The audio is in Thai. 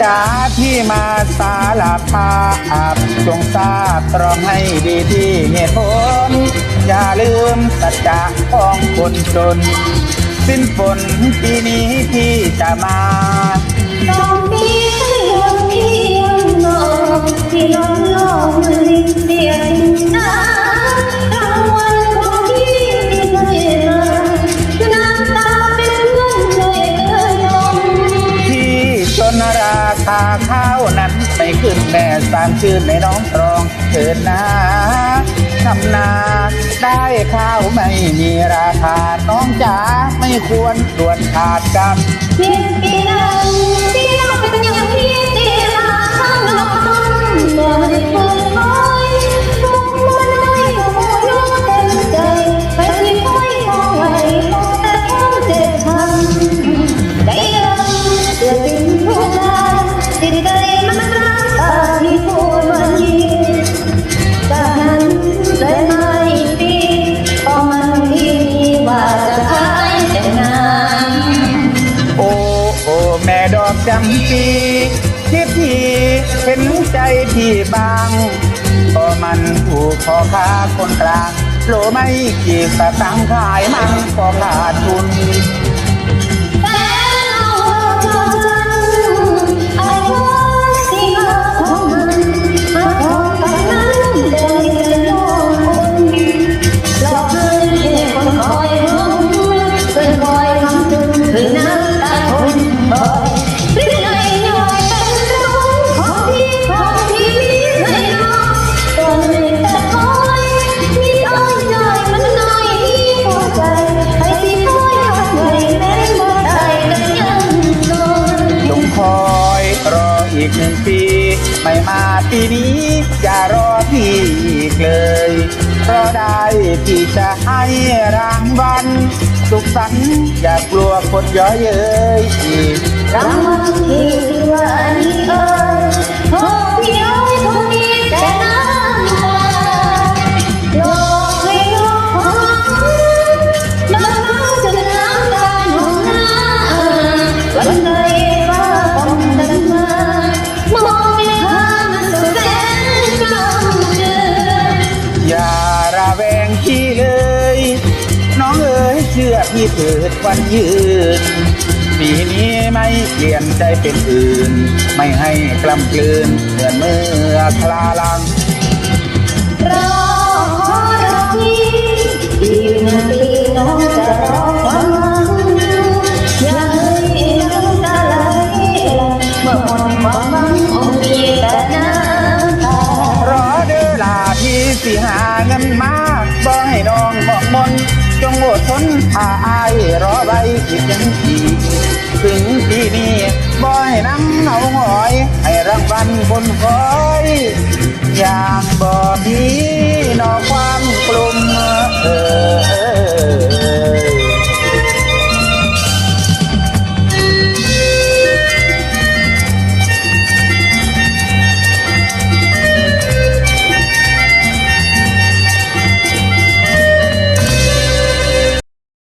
จ๋าที่มาสาลาพาอาบจงทราบตรองให้ดีที่เหตุผล อย่าลืมสัจจะของคนจน สิ้นฝนปีนี้ที่จะมาต้องมีเรื่องมียังนอกที่ลง ตาข้าวนั้นไม่ขึ้นแม่สามชื่นในน้องตรองเถิดนะทำนาได้ข้าวไม่มีราคาน้องจ๋าไม่ควรตรวจขาดกันเพียงปีนั้น จำปีที่พี่เห็นใจพี่บางพอมันถูกพอค้าคนกลางโลไม่กี่สตังค์ขายมันก็ขาดทุน กหนึ่งปี ไม่มาปีนี้ อย่ารอพี่อีกเลย เพราะได้พี่จะให้รางวัลสุขสันต์อย่ากลัวคนเย้อเย้ยอีกรางวัลที่ว่านี้เอ้ยโอ้พี่เอ้ยคง เชื่อพี่เถิดวันยืนปีนี้ไม่เปลี่ยนใจเป็นอื่น ไม่ให้กล้ำกลืนเหมือนเมื่อคลาลังรอขอรอพี่อีกหนึ่งปีน้องจะรอความหวังอย่าให้น้ำตาไหลเมื่อหมดความหวังคงมีแต่น้ำตารอเด้อลาพี่สิหาเงินมากบ่ให้น้องบอกมน งอดทนถ้าอายรอไว้อีกยังทีถึงปีนี้บ่อยนั่งเหงาหอย ให้รางวัลคนคอย อย่างบ่พี่น้อง